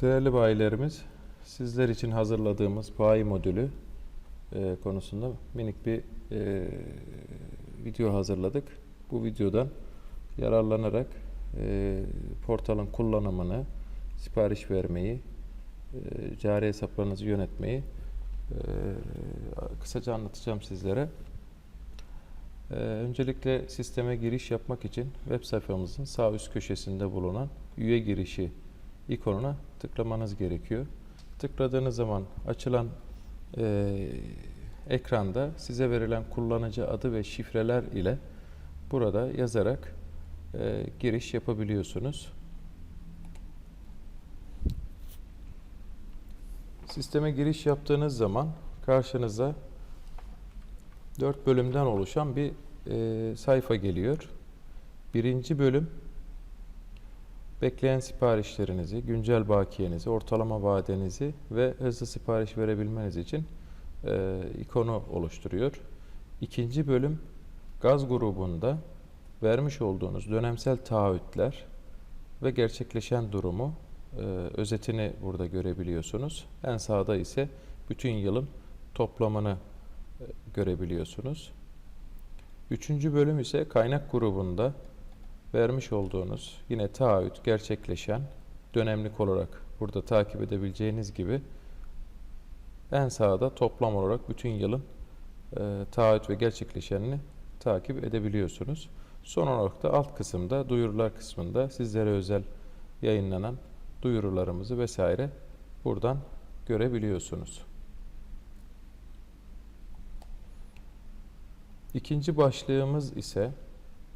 Değerli bayilerimiz, sizler için hazırladığımız bayi modülü e, konusunda minik bir e, video hazırladık. Bu videodan yararlanarak e, portalın kullanımını, sipariş vermeyi, e, cari hesaplarınızı yönetmeyi e, kısaca anlatacağım sizlere. E, öncelikle sisteme giriş yapmak için web sayfamızın sağ üst köşesinde bulunan üye girişi ikonuna tıklamanız gerekiyor. Tıkladığınız zaman açılan e, ekranda size verilen kullanıcı adı ve şifreler ile burada yazarak e, giriş yapabiliyorsunuz. Sisteme giriş yaptığınız zaman karşınıza 4 bölümden oluşan bir e, sayfa geliyor. Birinci bölüm bekleyen siparişlerinizi, güncel bakiyenizi, ortalama vadenizi ve hızlı sipariş verebilmeniz için e, ikonu oluşturuyor. İkinci bölüm gaz grubunda vermiş olduğunuz dönemsel taahhütler ve gerçekleşen durumu e, özetini burada görebiliyorsunuz. En sağda ise bütün yılın toplamını e, görebiliyorsunuz. Üçüncü bölüm ise kaynak grubunda vermiş olduğunuz yine taahhüt gerçekleşen dönemlik olarak burada takip edebileceğiniz gibi en sağda toplam olarak bütün yılın e, taahhüt ve gerçekleşenini takip edebiliyorsunuz. Son olarak da alt kısımda duyurular kısmında sizlere özel yayınlanan duyurularımızı vesaire buradan görebiliyorsunuz. İkinci başlığımız ise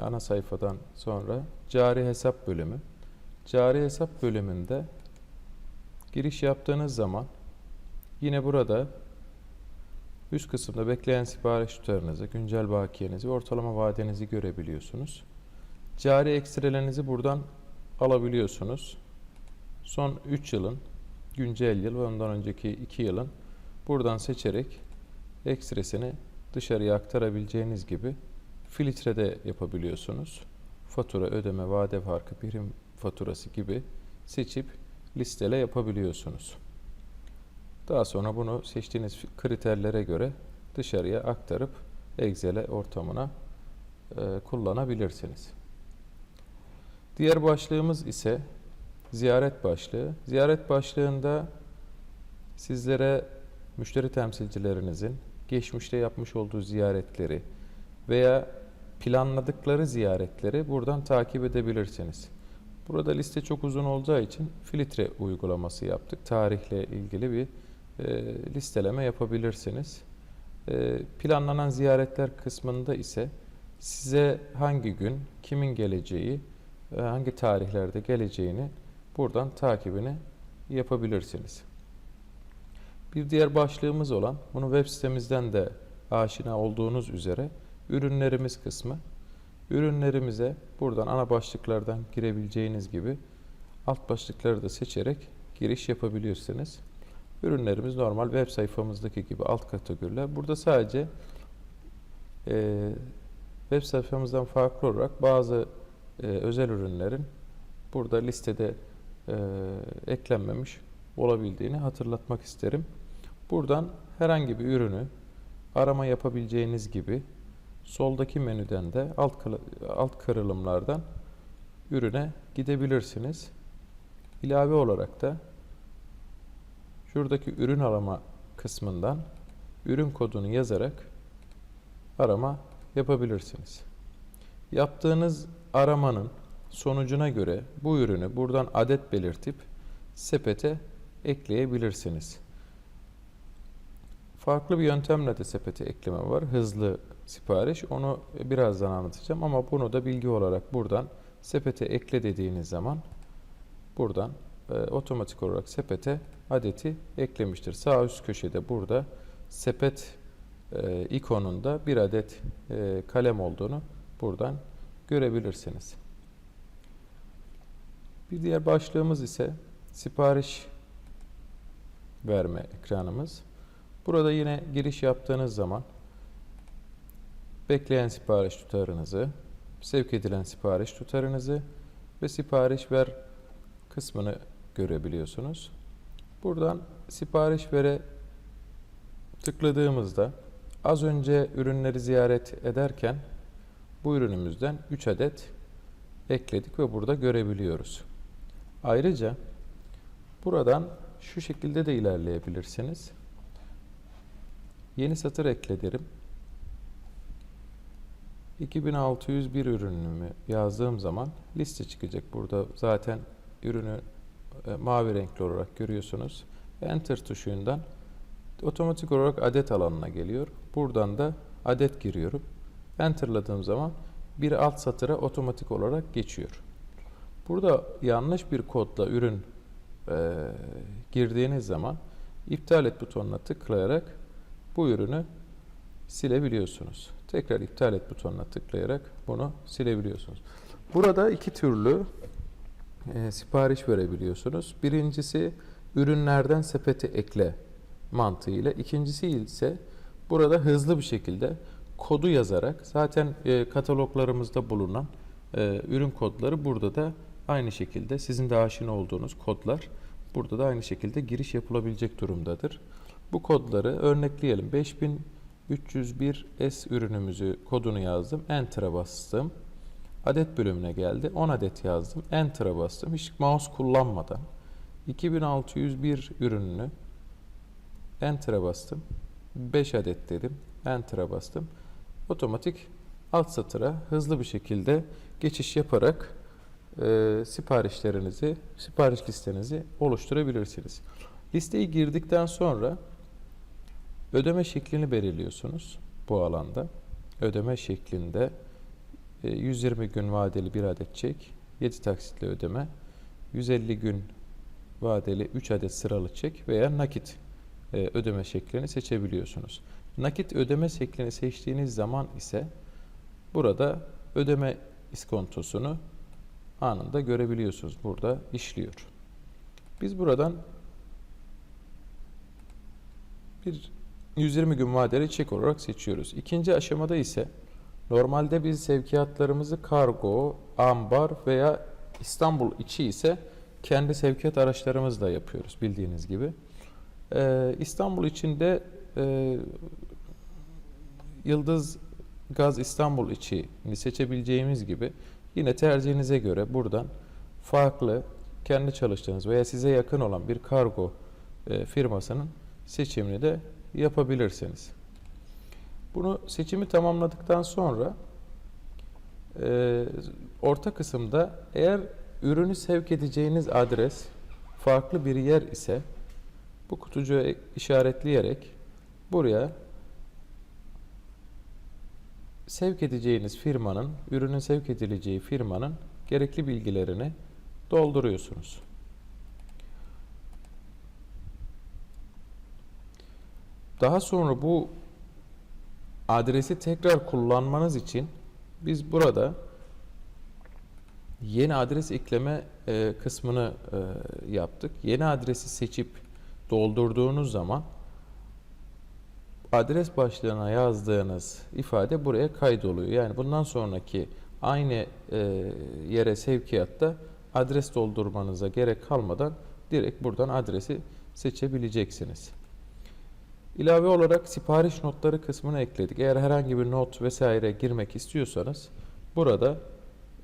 ana sayfadan sonra cari hesap bölümü. Cari hesap bölümünde giriş yaptığınız zaman yine burada üst kısımda bekleyen sipariş tutarınızı, güncel bakiyenizi, ortalama vadenizi görebiliyorsunuz. Cari ekstrelerinizi buradan alabiliyorsunuz. Son 3 yılın, güncel yıl ve ondan önceki 2 yılın buradan seçerek ekstresini dışarıya aktarabileceğiniz gibi filtrede yapabiliyorsunuz. Fatura, ödeme, vade farkı, birim faturası gibi seçip listele yapabiliyorsunuz. Daha sonra bunu seçtiğiniz kriterlere göre dışarıya aktarıp Excel'e ortamına e, kullanabilirsiniz. Diğer başlığımız ise ziyaret başlığı. Ziyaret başlığında sizlere müşteri temsilcilerinizin geçmişte yapmış olduğu ziyaretleri veya planladıkları ziyaretleri buradan takip edebilirsiniz. Burada liste çok uzun olacağı için filtre uygulaması yaptık. Tarihle ilgili bir e, listeleme yapabilirsiniz. E, planlanan ziyaretler kısmında ise size hangi gün, kimin geleceği, e, hangi tarihlerde geleceğini buradan takibini yapabilirsiniz. Bir diğer başlığımız olan, bunu web sitemizden de aşina olduğunuz üzere ürünlerimiz kısmı. Ürünlerimize buradan ana başlıklardan girebileceğiniz gibi alt başlıkları da seçerek giriş yapabilirsiniz. Ürünlerimiz normal web sayfamızdaki gibi alt kategoriler. Burada sadece e, web sayfamızdan farklı olarak bazı e, özel ürünlerin burada listede e, eklenmemiş olabildiğini hatırlatmak isterim. Buradan herhangi bir ürünü arama yapabileceğiniz gibi soldaki menüden de alt, alt kırılımlardan ürüne gidebilirsiniz. İlave olarak da şuradaki ürün arama kısmından ürün kodunu yazarak arama yapabilirsiniz. Yaptığınız aramanın sonucuna göre bu ürünü buradan adet belirtip sepete ekleyebilirsiniz. Farklı bir yöntemle de sepete ekleme var. Hızlı sipariş. Onu birazdan anlatacağım ama bunu da bilgi olarak buradan sepete ekle dediğiniz zaman buradan e, otomatik olarak sepete adeti eklemiştir. Sağ üst köşede burada sepet e, ikonunda bir adet e, kalem olduğunu buradan görebilirsiniz. Bir diğer başlığımız ise sipariş verme ekranımız. Burada yine giriş yaptığınız zaman bekleyen sipariş tutarınızı, sevk edilen sipariş tutarınızı ve sipariş ver kısmını görebiliyorsunuz. Buradan sipariş vere tıkladığımızda az önce ürünleri ziyaret ederken bu ürünümüzden 3 adet ekledik ve burada görebiliyoruz. Ayrıca buradan şu şekilde de ilerleyebilirsiniz. Yeni satır ekle derim. 2601 ürünümü yazdığım zaman liste çıkacak. Burada zaten ürünü e, mavi renkli olarak görüyorsunuz. Enter tuşundan otomatik olarak adet alanına geliyor. Buradan da adet giriyorum. Enter'ladığım zaman bir alt satıra otomatik olarak geçiyor. Burada yanlış bir kodla ürün e, girdiğiniz zaman iptal et butonuna tıklayarak bu ürünü silebiliyorsunuz. Tekrar iptal et butonuna tıklayarak bunu silebiliyorsunuz. Burada iki türlü e, sipariş verebiliyorsunuz. Birincisi ürünlerden sepete ekle mantığıyla. İkincisi ise burada hızlı bir şekilde kodu yazarak zaten e, kataloglarımızda bulunan e, ürün kodları burada da aynı şekilde sizin de aşina olduğunuz kodlar burada da aynı şekilde giriş yapılabilecek durumdadır. Bu kodları örnekleyelim. 5301 S ürünümüzü kodunu yazdım. Enter'a bastım. Adet bölümüne geldi. 10 adet yazdım. Enter'a bastım. Hiç mouse kullanmadan 2601 ürününü Enter'a bastım. 5 adet dedim. Enter'a bastım. Otomatik alt satıra hızlı bir şekilde geçiş yaparak e, siparişlerinizi, sipariş listenizi oluşturabilirsiniz. Listeyi girdikten sonra ödeme şeklini belirliyorsunuz bu alanda. Ödeme şeklinde e, 120 gün vadeli bir adet çek, 7 taksitle ödeme, 150 gün vadeli 3 adet sıralı çek veya nakit e, ödeme şeklini seçebiliyorsunuz. Nakit ödeme şeklini seçtiğiniz zaman ise burada ödeme iskontosunu anında görebiliyorsunuz. Burada işliyor. Biz buradan bir 120 gün vadeli çek olarak seçiyoruz. İkinci aşamada ise normalde biz sevkiyatlarımızı kargo, ambar veya İstanbul içi ise kendi sevkiyat araçlarımızla yapıyoruz bildiğiniz gibi. Ee, İstanbul içinde e, Yıldız Gaz İstanbul içini seçebileceğimiz gibi yine tercihinize göre buradan farklı kendi çalıştığınız veya size yakın olan bir kargo e, firmasının seçimini de yapabilirsiniz. Bunu seçimi tamamladıktan sonra e, orta kısımda eğer ürünü sevk edeceğiniz adres farklı bir yer ise bu kutucuğu işaretleyerek buraya sevk edeceğiniz firmanın, ürünün sevk edileceği firmanın gerekli bilgilerini dolduruyorsunuz. Daha sonra bu adresi tekrar kullanmanız için biz burada yeni adres ekleme e, kısmını e, yaptık. Yeni adresi seçip doldurduğunuz zaman adres başlığına yazdığınız ifade buraya kaydoluyor. Yani bundan sonraki aynı e, yere sevkiyatta adres doldurmanıza gerek kalmadan direkt buradan adresi seçebileceksiniz. İlave olarak sipariş notları kısmını ekledik. Eğer herhangi bir not vesaire girmek istiyorsanız burada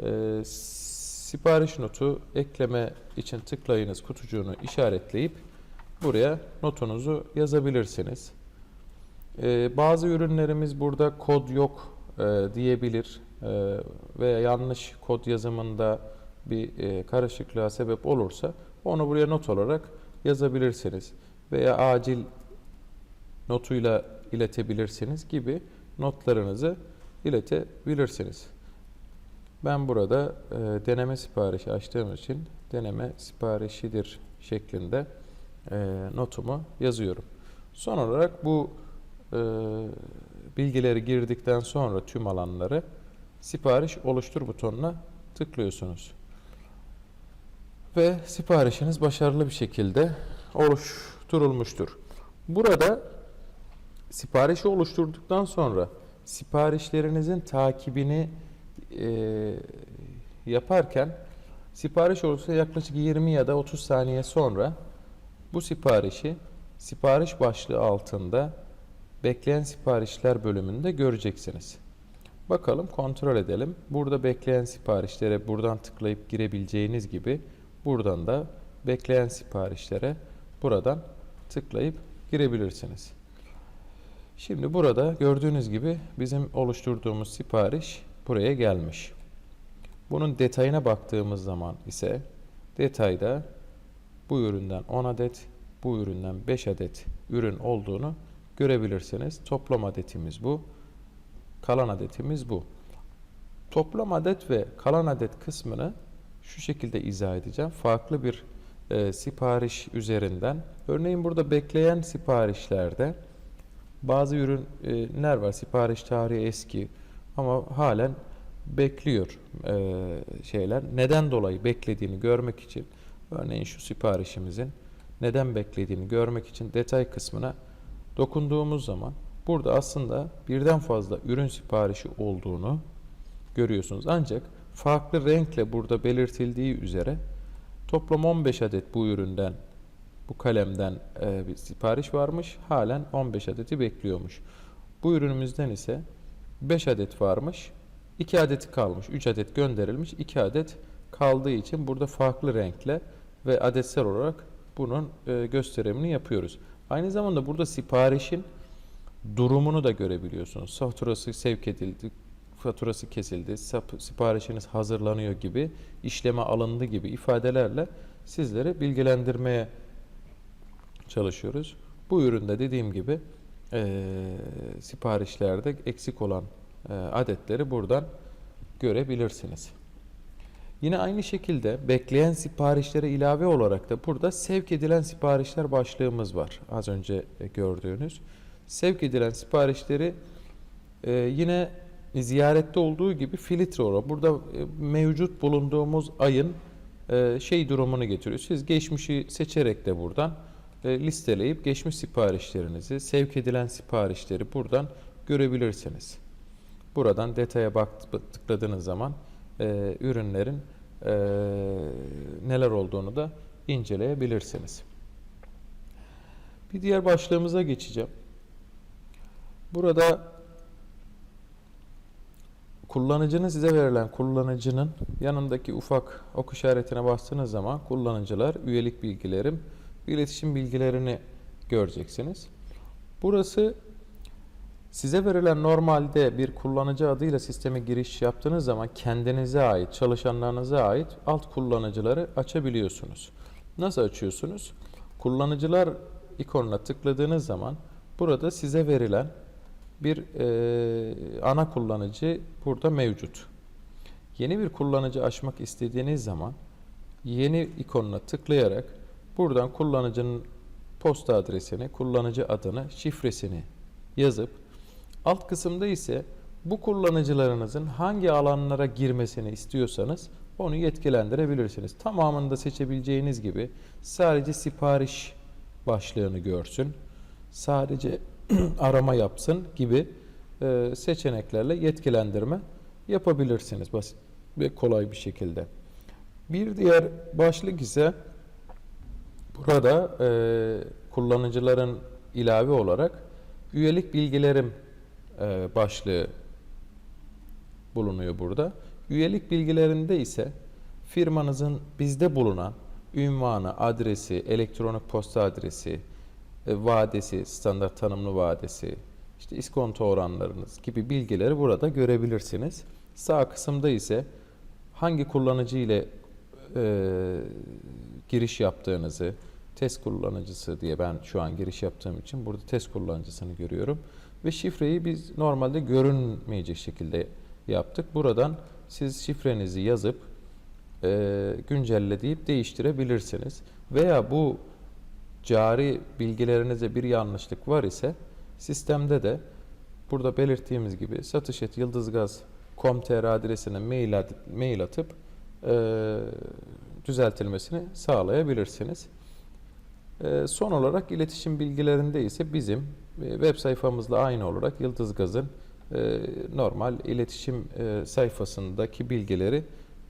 e, sipariş notu ekleme için tıklayınız kutucuğunu işaretleyip buraya notunuzu yazabilirsiniz. Ee, bazı ürünlerimiz burada kod yok e, diyebilir e, veya yanlış kod yazımında bir e, karışıklığa sebep olursa onu buraya not olarak yazabilirsiniz veya acil notuyla iletebilirsiniz gibi notlarınızı iletebilirsiniz. Ben burada e, deneme siparişi açtığım için deneme siparişidir şeklinde e, notumu yazıyorum. Son olarak bu e, bilgileri girdikten sonra tüm alanları sipariş oluştur butonuna tıklıyorsunuz. Ve siparişiniz başarılı bir şekilde oluşturulmuştur. Burada siparişi oluşturduktan sonra siparişlerinizin takibini e, yaparken Sipariş olursa yaklaşık 20 ya da 30 saniye sonra bu siparişi sipariş başlığı altında bekleyen siparişler bölümünde göreceksiniz. Bakalım kontrol edelim. Burada bekleyen siparişlere buradan tıklayıp girebileceğiniz gibi buradan da bekleyen siparişlere buradan tıklayıp girebilirsiniz. Şimdi burada gördüğünüz gibi bizim oluşturduğumuz sipariş buraya gelmiş. Bunun detayına baktığımız zaman ise detayda bu üründen 10 adet, bu üründen 5 adet ürün olduğunu görebilirsiniz. Toplam adetimiz bu. Kalan adetimiz bu. Toplam adet ve kalan adet kısmını şu şekilde izah edeceğim. Farklı bir e, sipariş üzerinden. Örneğin burada bekleyen siparişlerde bazı ürünler var. Sipariş tarihi eski ama halen bekliyor e, şeyler. Neden dolayı beklediğini görmek için örneğin şu siparişimizin neden beklediğini görmek için detay kısmına dokunduğumuz zaman burada aslında birden fazla ürün siparişi olduğunu görüyorsunuz. Ancak farklı renkle burada belirtildiği üzere toplam 15 adet bu üründen bu kalemden e, bir sipariş varmış. Halen 15 adeti bekliyormuş. Bu ürünümüzden ise 5 adet varmış. 2 adeti kalmış. 3 adet gönderilmiş. 2 adet kaldığı için burada farklı renkle ve adetsel olarak bunun e, gösterimini yapıyoruz. Aynı zamanda burada siparişin durumunu da görebiliyorsunuz. Faturası sevk edildi, faturası kesildi, siparişiniz hazırlanıyor gibi, işleme alındı gibi ifadelerle sizleri bilgilendirmeye çalışıyoruz. Bu üründe dediğim gibi e, siparişlerde eksik olan e, adetleri buradan görebilirsiniz. Yine aynı şekilde bekleyen siparişlere ilave olarak da burada sevk edilen siparişler başlığımız var. Az önce gördüğünüz. Sevk edilen siparişleri e, yine ziyarette olduğu gibi filtre olarak burada e, mevcut bulunduğumuz ayın e, şey durumunu getiriyor. Siz geçmişi seçerek de buradan listeleyip geçmiş siparişlerinizi, sevk edilen siparişleri buradan görebilirsiniz. Buradan detaya bak tıkladığınız zaman e, ürünlerin e, neler olduğunu da inceleyebilirsiniz. Bir diğer başlığımıza geçeceğim. Burada kullanıcının size verilen kullanıcının yanındaki ufak ok işaretine bastığınız zaman kullanıcılar, üyelik bilgilerim, iletişim bilgilerini göreceksiniz. Burası size verilen normalde bir kullanıcı adıyla sisteme giriş yaptığınız zaman kendinize ait, çalışanlarınıza ait alt kullanıcıları açabiliyorsunuz. Nasıl açıyorsunuz? Kullanıcılar ikonuna tıkladığınız zaman burada size verilen bir e, ana kullanıcı burada mevcut. Yeni bir kullanıcı açmak istediğiniz zaman yeni ikonuna tıklayarak buradan kullanıcının posta adresini, kullanıcı adını, şifresini yazıp alt kısımda ise bu kullanıcılarınızın hangi alanlara girmesini istiyorsanız onu yetkilendirebilirsiniz. Tamamında seçebileceğiniz gibi sadece sipariş başlığını görsün, sadece arama yapsın gibi e, seçeneklerle yetkilendirme yapabilirsiniz basit ve kolay bir şekilde. Bir diğer başlık ise burada e, kullanıcıların ilave olarak üyelik bilgilerim e, başlığı bulunuyor burada. Üyelik bilgilerinde ise firmanızın bizde bulunan ünvanı, adresi, elektronik posta adresi, e, vadesi, standart tanımlı vadesi, işte iskonto oranlarınız gibi bilgileri burada görebilirsiniz. Sağ kısımda ise hangi kullanıcı ile e, giriş yaptığınızı, test kullanıcısı diye ben şu an giriş yaptığım için burada test kullanıcısını görüyorum. Ve şifreyi biz normalde görünmeyecek şekilde yaptık. Buradan siz şifrenizi yazıp e, güncelle deyip değiştirebilirsiniz. Veya bu cari bilgilerinizde bir yanlışlık var ise sistemde de burada belirttiğimiz gibi satış et yıldızgaz.com.tr adresine mail, at, mail atıp e, düzeltilmesini sağlayabilirsiniz. E, son olarak iletişim bilgilerinde ise bizim e, web sayfamızla aynı olarak Yıldız Gaz'ın e, normal iletişim e, sayfasındaki bilgileri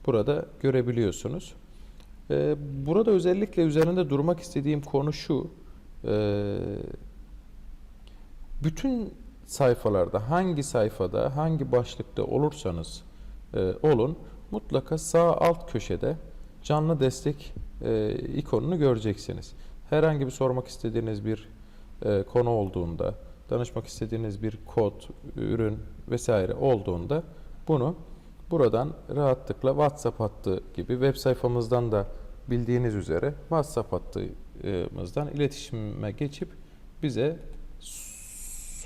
burada görebiliyorsunuz. Ee, Burada özellikle üzerinde durmak istediğim konu şu. Ee, Bütün sayfalarda hangi sayfada hangi başlıkta olursanız olun mutlaka sağ alt köşede canlı destek e, ikonunu göreceksiniz. Herhangi bir sormak istediğiniz bir e, konu olduğunda, danışmak istediğiniz bir kod, ürün vesaire olduğunda bunu buradan rahatlıkla WhatsApp hattı gibi web sayfamızdan da bildiğiniz üzere WhatsApp hattımızdan iletişime geçip bize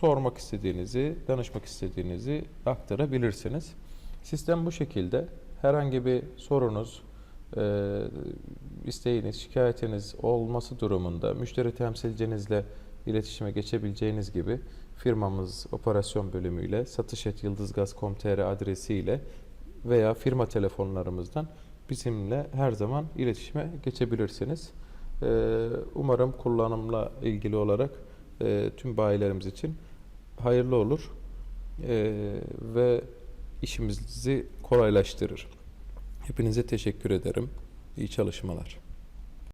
sormak istediğinizi, danışmak istediğinizi aktarabilirsiniz. Sistem bu şekilde. Herhangi bir sorunuz, e, isteğiniz, şikayetiniz olması durumunda müşteri temsilcinizle iletişime geçebileceğiniz gibi firmamız operasyon bölümüyle satış.yıldızgaz.com.tr adresiyle veya firma telefonlarımızdan bizimle her zaman iletişime geçebilirsiniz. E, umarım kullanımla ilgili olarak e, tüm bayilerimiz için hayırlı olur e, ve işimizi kolaylaştırır. Hepinize teşekkür ederim. İyi çalışmalar.